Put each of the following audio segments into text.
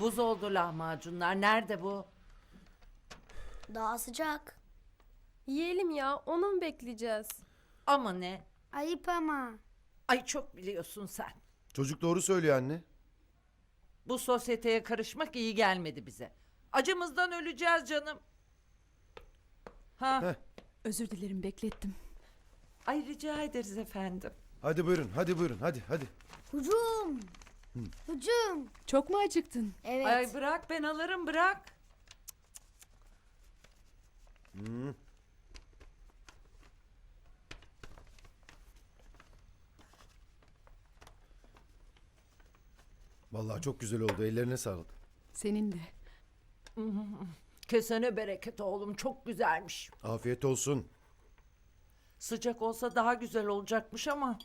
Buz oldu lahmacunlar. Nerede bu? Daha sıcak. Yiyelim ya onu mu bekleyeceğiz? Ama ne? Ayıp ama. Ay çok biliyorsun sen. Çocuk doğru söylüyor anne. Bu sosyeteye karışmak iyi gelmedi bize. Acımızdan öleceğiz canım. Ha, Heh. Özür dilerim beklettim. ay rica ederiz efendim. Hadi buyurun, hadi buyurun, hadi hadi. Hücum. Hücum. Çok mu acıktın? Evet. Ay bırak ben alırım bırak. Vallahi çok güzel oldu. Ellerine sağlık. Senin de. Kesene bereket oğlum çok güzelmiş. Afiyet olsun. Sıcak olsa daha güzel olacakmış ama.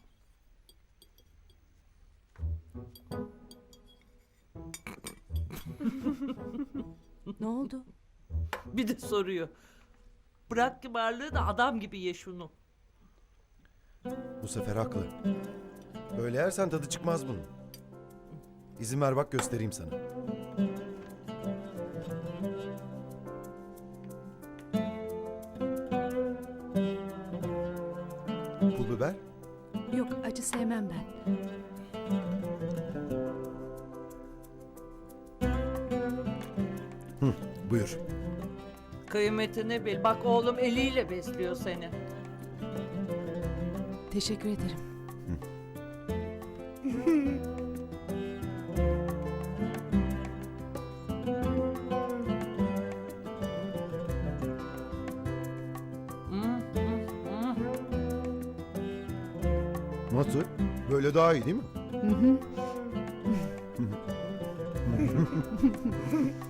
Ne oldu? Bir de soruyor. Bırak kibarlığı da adam gibi ye şunu. Bu sefer haklı. Böyle yersen tadı çıkmaz bunun. İzin ver bak göstereyim sana. Pul biber. Yok acı sevmem ben. Buyur. Kıymetini bil. Bak oğlum eliyle besliyor seni. Teşekkür ederim. Nasıl? Böyle daha iyi değil mi?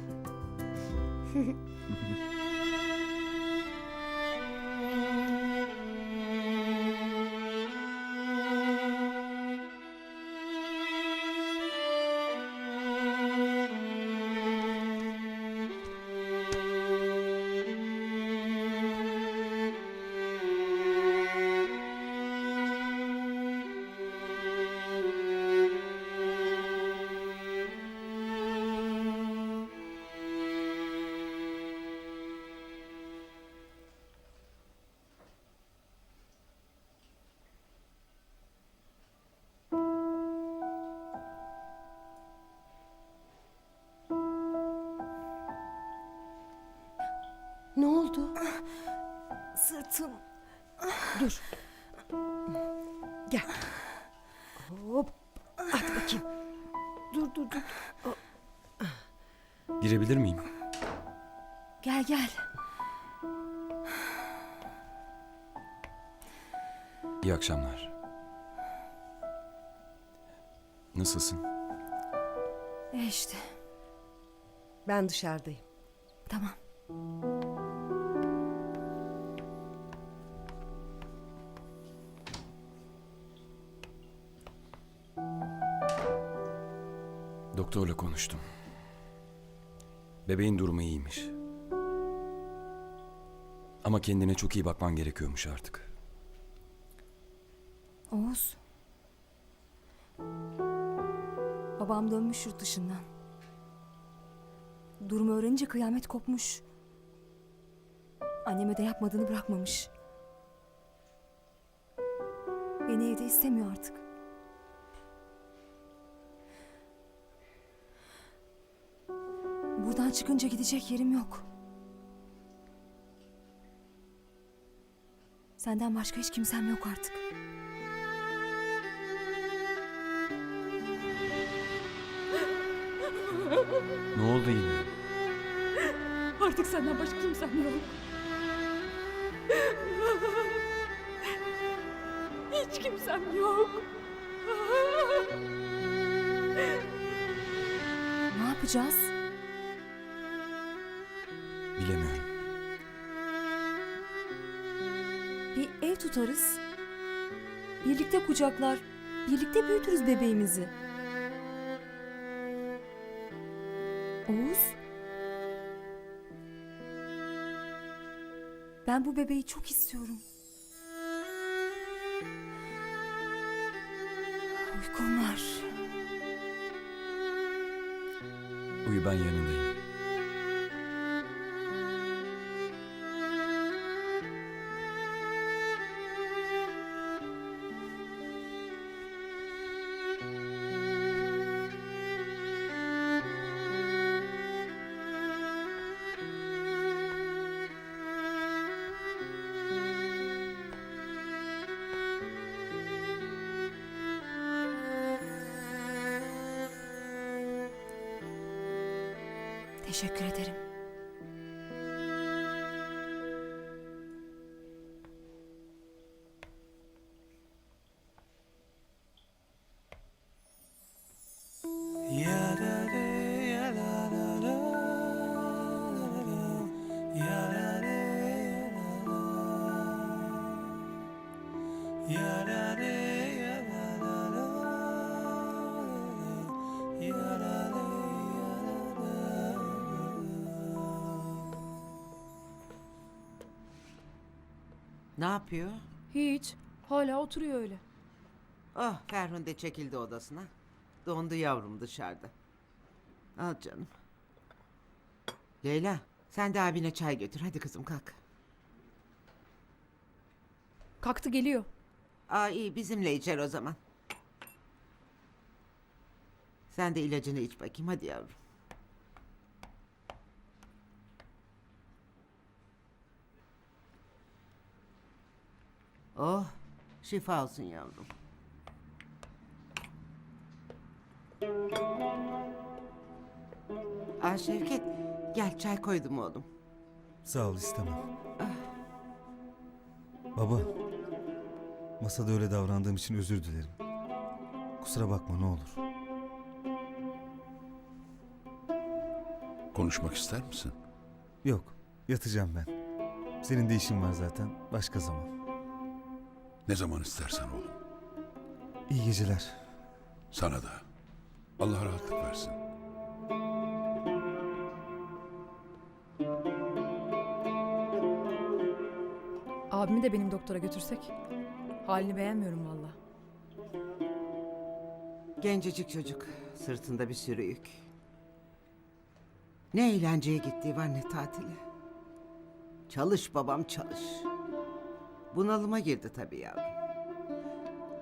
Mm-hmm. oldu? Sırtım. Dur. Gel. Hop. At bakayım. Dur dur dur. Girebilir miyim? Gel gel. İyi akşamlar. Nasılsın? E işte. Ben dışarıdayım. Tamam. Doktorla konuştum. Bebeğin durumu iyiymiş. Ama kendine çok iyi bakman gerekiyormuş artık. Oğuz. Babam dönmüş yurt dışından. Durumu öğrenince kıyamet kopmuş. Anneme de yapmadığını bırakmamış. Beni evde istemiyor artık. Buradan çıkınca gidecek yerim yok. Senden başka hiç kimsem yok artık. Ne oldu yine? Artık senden başka kimsem yok. Hiç kimsem yok. Ne yapacağız? Bilemiyorum. Bir ev tutarız. Birlikte kucaklar, birlikte büyütürüz bebeğimizi. Oğuz. Ben bu bebeği çok istiyorum. Uykum var. Uyu ben yanındayım. Teşekkür ederim. Ne yapıyor? Hiç. Hala oturuyor öyle. Oh Ferhunde çekildi odasına. Dondu yavrum dışarıda. Al canım. Leyla sen de abine çay götür. Hadi kızım kalk. Kalktı geliyor. Aa iyi bizimle içer o zaman. Sen de ilacını iç bakayım hadi yavrum. Oh şifa olsun yavrum. Aa Şevket gel çay koydum oğlum. Sağ ol istemem. Baba. Masada öyle davrandığım için özür dilerim. Kusura bakma ne olur. Konuşmak ister misin? Yok. Yatacağım ben. Senin de işin var zaten. Başka zaman. Ne zaman istersen oğlum. İyi geceler. Sana da. Allah rahatlık versin. Abimi de benim doktora götürsek. Halini beğenmiyorum valla. Gencecik çocuk. Sırtında bir sürü yük. Ne eğlenceye gittiği var ne tatili. Çalış babam çalış. Bunalıma girdi tabii yavrum.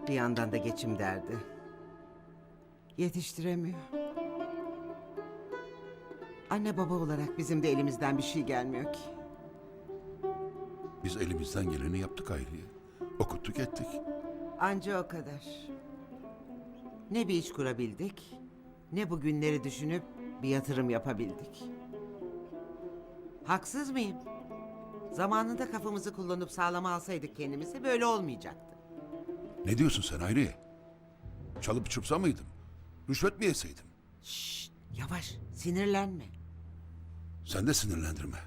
Bir yandan da geçim derdi. Yetiştiremiyor. Anne baba olarak bizim de elimizden bir şey gelmiyor ki. Biz elimizden geleni yaptık Hayriye. Okuttuk ettik. Anca o kadar. Ne bir iş kurabildik, ne bu günleri düşünüp bir yatırım yapabildik. Haksız mıyım? Zamanında kafamızı kullanıp sağlama alsaydık kendimizi böyle olmayacaktı. Ne diyorsun sen Hayriye? Çalıp çırpsa mıydım? Rüşvet mi yeseydim? Şşt, yavaş, sinirlenme. Sen de sinirlendirme.